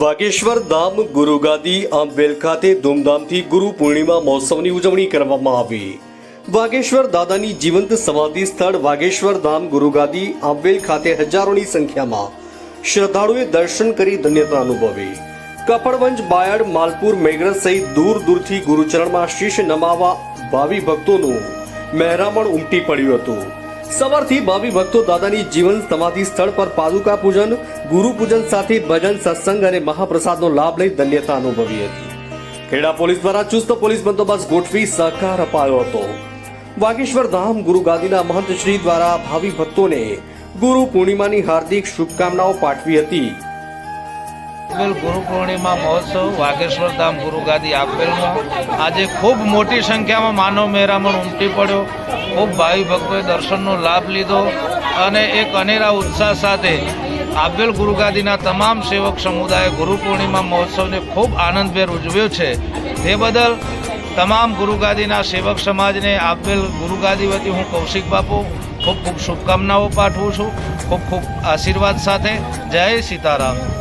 વાગેશ્વર ધામ ગુરુગાદી આંબેલ ખાતે ધૂમધામથી ગુરુ પૂર્ણિમા મહોત્સવની ઉજવણી કરવામાં આવી. વાગેશ્વર દાદાની જીવંત સમાધિ સ્થળ વાગેશ્વર ધામ ગુરુગાદી આંબેલ ખાતે હજારોની સંખ્યામાં શ્રદ્ધાળુએ દર્શન કરી ધન્યતા અનુભવી. કપડવંજ બાયડ માલપુર મેઘરજ સહિત દૂર દૂરથી ગુરુચરણમાં શીશ નમાવા ભાવિ ભક્તોનું મહેરામણ ઉમટી પડ્યું હતું. સવારથી ભાવિ ભક્તો દાદાની જીવન સમાધિ સ્થળ પર પાદુકા પૂજન, ગુરુ પૂજન સાથે ભજન, સત્સંગ અને મહાપ્રસાદનો લાભ લઈ ધન્યતા અનુભવી હતી. ખેડા પોલીસ દ્વારા ચુસ્ત પોલીસ બંદોબસ્ત ગોઠવી સહકાર અપાયો હતો. વાગેશ્વર ધામ ગુરુ ગાદીના મહંત શ્રી દ્વારા ભાવિ ભક્તોને ગુરુ પૂર્ણિમાની હાર્દિક શુભકામનાઓ પાઠવી હતી. આપેલ ગુરુ પૂર્ણિમા મહોત્સવ વાઘેશ્વર ધામ ગુરુગાદી આપેલમાં આજે ખૂબ મોટી સંખ્યામાં માનવ મેરામણ ઉમટી પડ્યો. ખૂબ ભાવિ ભક્તોએ દર્શનનો લાભ લીધો અને એક અનેરા ઉત્સાહ સાથે આપેલ ગુરુગાદીના તમામ સેવક સમુદાયે ગુરુ પૂર્ણિમા મહોત્સવને ખૂબ આનંદભેર ઉજવ્યો છે. તે બદલ તમામ ગુરુગાદીના સેવક સમાજને આપેલ ગુરુગાદી વતી હું કૌશિક બાપુ ખૂબ ખૂબ શુભકામનાઓ પાઠવું છું. ખૂબ ખૂબ આશીર્વાદ સાથે. જય સીતારામ.